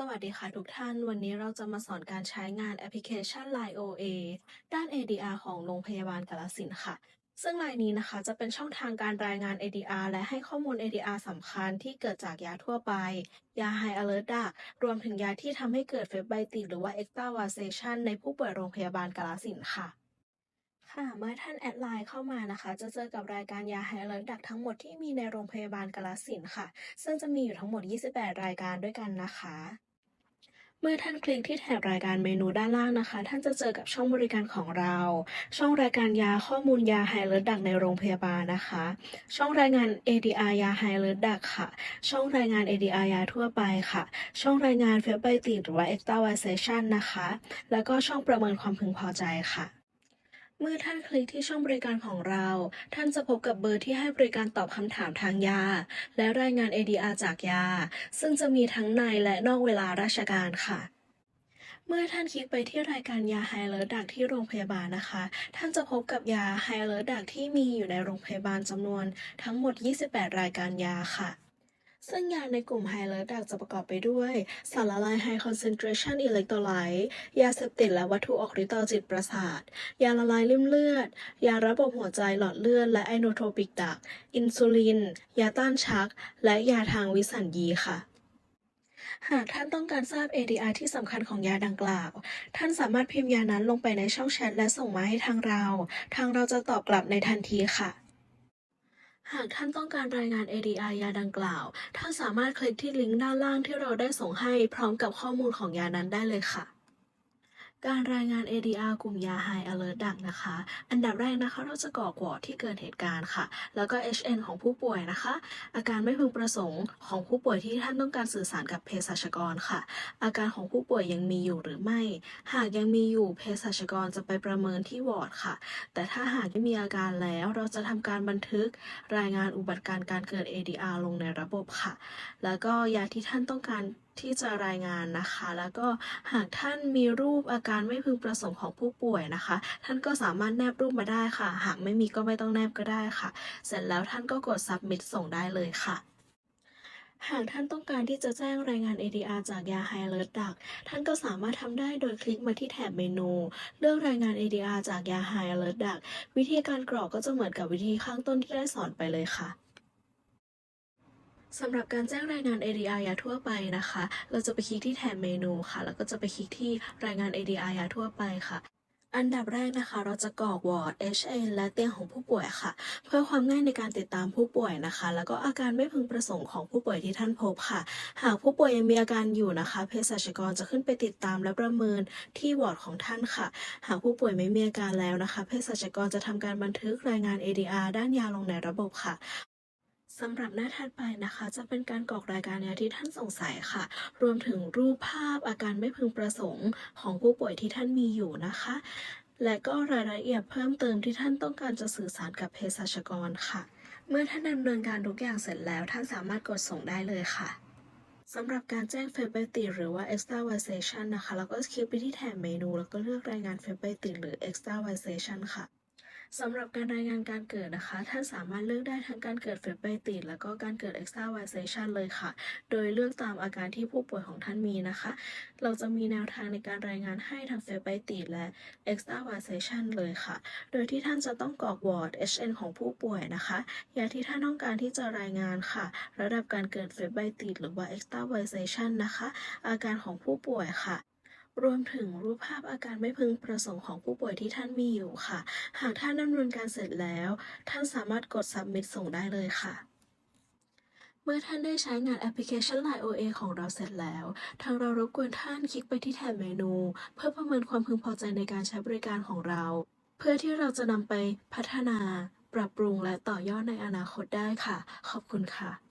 สวัสดีค่ะทุกท่าน วันนี้เราจะมาสอนการใช้งานแอปพลิเคชัน Line OA ด้าน ADR ของโรงพยาบาลกาฬสินค่ะ ซึ่ง Line นี้นะคะจะเป็นช่องทางการรายงาน ADR และให้ข้อมูล ADR สำคัญที่เกิดจากยาทั่วไป ยา High Alert ดักรวมถึงยาที่ทำให้เกิดเฟบไบติดหรือว่า Extravasation ในผู้ป่วยโรงพยาบาลกาฬสินค่ะค่ะเมื่อท่านแอดไลน์เข้ามานะคะ จะเจอกับรายการยาไฮเลอร์ดักทั้งหมดที่มีในโรงพยาบาลกาฬสินค่ะ ซึ่งจะมีอยู่ทั้งหมด 28 รายการด้วยกันนะคะ เมื่อท่านคลิกที่แถบรายการเมนูด้านล่างนะคะ ท่านจะเจอกับช่องบริการของเรา ช่องรายการยาข้อมูลยาไฮเลอร์ดักในโรงพยาบาลนะคะ ช่องรายงาน ADR ยาไฮเลอร์ดักค่ะ ช่องรายงาน ADR ยาทั่วไปค่ะ ช่องรายงานเฟบไบติดหรือว่า Extravasation นะคะ แล้วก็ช่องประเมินความพึงพอใจค่ะ เมื่อท่านคลิกที่ช่องบริการของเรา ท่านจะพบกับเบอร์ที่ให้บริการตอบคำถามทางยา และรายงาน ADR จากยา ซึ่งจะมีทั้งในและนอกเวลาราชการค่ะ เมื่อท่านคลิกไปที่รายการยาไฮเลอร์ดักที่โรงพยาบาลนะคะ ท่านจะพบกับยาไฮเลอร์ดักที่มีอยู่ในโรงพยาบาลจำนวนทั้งหมด 28 รายการยาค่ะ ซึ่งยาในกลุ่มไฮเลอร์ดักจะประกอบไปด้วย สารละลายไฮคอนเซนเทรชันอิเล็กโทรไลต์ยาเสพติดและวัตถุออกฤทธิ์ต่อจิตประสาท ยาละลายริ่มเลือด ยาระบบหัวใจหลอดเลือด และไอโนโทปิกดัก อินซูลิน ยาต้านชัก และยาทางวิสัญญีค่ะหากท่านต้องการทราบ ADR ที่สำคัญของยาดังกล่าว ท่านสามารถพิมพ์ยานั้นลงไปในช่องแชทและส่งมาให้ทางเรา ทางเราจะตอบกลับในทันทีค่ะ หากท่านต้องการรายงาน ADR ยาดังกล่าว ท่านสามารถคลิกที่ลิงก์ด้านล่างที่เราได้ส่งให้พร้อมกับข้อมูลของยานั้นได้เลยค่ะ การรายงาน ADR กลุ่มยา High Alert ดักนะคะ อันดับแรกนะคะ เราจะกรอกวอร์ดที่เกิดเหตุการณ์ค่ะ แล้วก็ HN ของผู้ป่วยนะคะ อาการไม่พึงประสงค์ของผู้ป่วยที่ท่านต้องการสื่อสารกับเภสัชกรค่ะ อาการของผู้ป่วยยังมีอยู่หรือไม่ หากยังมีอยู่เภสัชกรจะไปประเมินที่วอร์ดค่ะ แต่ถ้าหากไม่มีอาการแล้วเราจะทำการบันทึกรายงานอุบัติการณ์การเกิด ADR ลงในระบบค่ะ แล้วก็ยาที่ท่านต้องการ ที่จะรายงานนะคะ แล้วก็หากท่านมีรูปอาการไม่พึงประสงค์ของผู้ป่วยนะคะ ท่านก็สามารถแนบรูปมาได้ค่ะ หากไม่มีก็ไม่ต้องแนบก็ได้ค่ะ เสร็จแล้วท่านก็กด submit ส่งได้เลยค่ะหากท่านต้องการที่จะแจ้งรายงาน ADR จากยา High Alert ดัก ท่านก็สามารถทำได้โดยคลิกมาที่แถบเมนู เลือกรายงาน ADR จากยา High Alert ดัก วิธีการกรอกก็จะเหมือนกับวิธีข้างต้นที่ได้สอนไปเลยค่ะ สำหรับการแจ้งรายงาน ADR ยาทั่วไปนะคะ เราจะไปคลิกที่แถบเมนูค่ะ แล้วก็จะไปคลิกที่รายงาน ADR ยาทั่วไปค่ะ อันดับแรกนะคะ เราจะกรอกวอร์ด HN และเตียงของผู้ป่วยค่ะ เพื่อความง่ายในการติดตามผู้ป่วยนะคะ แล้วก็อาการไม่พึงประสงค์ของผู้ป่วยที่ท่านพบค่ะ หากผู้ป่วยยังมีอาการอยู่นะคะเภสัชกรจะขึ้นไปติดตามและประเมินที่วอร์ดของท่านค่ะ หากผู้ป่วยไม่มีอาการแล้วนะคะเภสัชกรจะทำการบันทึกรายงาน ADR ด้านยาลงในระบบค่ะ สำหรับหน้าถัดไปนะคะ จะเป็นการกรอกรายการยาที่ท่านสงสัยค่ะ รวมถึงรูปภาพอาการไม่พึงประสงค์ของผู้ป่วยที่ท่านมีอยู่นะคะ และก็รายละเอียดเพิ่มเติมที่ท่านต้องการจะสื่อสารกับเภสัชกรค่ะ เมื่อท่านดำเนินการทุกอย่างเสร็จแล้ว ท่านสามารถกดส่งได้เลยค่ะสำหรับการแจ้งเฟบไบติหรือว่า extravasation นะคะ แล้วก็คลิกไปที่แถบเมนู แล้วก็เลือกรายงานเฟบไบติหรือ extravasation ค่ะ สำหรับการรายงานการเกิดนะคะ ท่านสามารถเลือกได้ทั้งการเกิดเฟบไบติแล้วก็การเกิด extravasation เลยค่ะ โดยเลือกตามอาการที่ผู้ป่วยของท่านมีนะคะ เราจะมีแนวทางในการรายงานให้ทั้งเฟบไบติและ extravasation เลยค่ะ โดยที่ท่านจะต้องกรอกวอร์ด HN ของผู้ป่วยนะคะยาที่ท่านต้องการที่จะรายงานค่ะ ระดับการเกิดเฟบไบติหรือว่า extravasation นะคะ อาการของผู้ป่วยค่ะ รวมถึงรูปภาพอาการไม่พึงประสงค์ของผู้ป่วยที่ท่านมีอยู่ค่ะ หากท่านดำเนินการเสร็จแล้ว ท่านสามารถกด submit ส่งได้เลยค่ะเมื่อท่านได้ใช้งานแอปพลิเคชัน Line OA ของเราเสร็จแล้ว ทางเรารบกวนท่านคลิกไปที่แถบเมนู เพื่อประเมินความพึงพอใจในการใช้บริการของเรา เพื่อที่เราจะนำไปพัฒนา ปรับปรุงและต่อยอดในอนาคตได้ค่ะ ขอบคุณค่ะ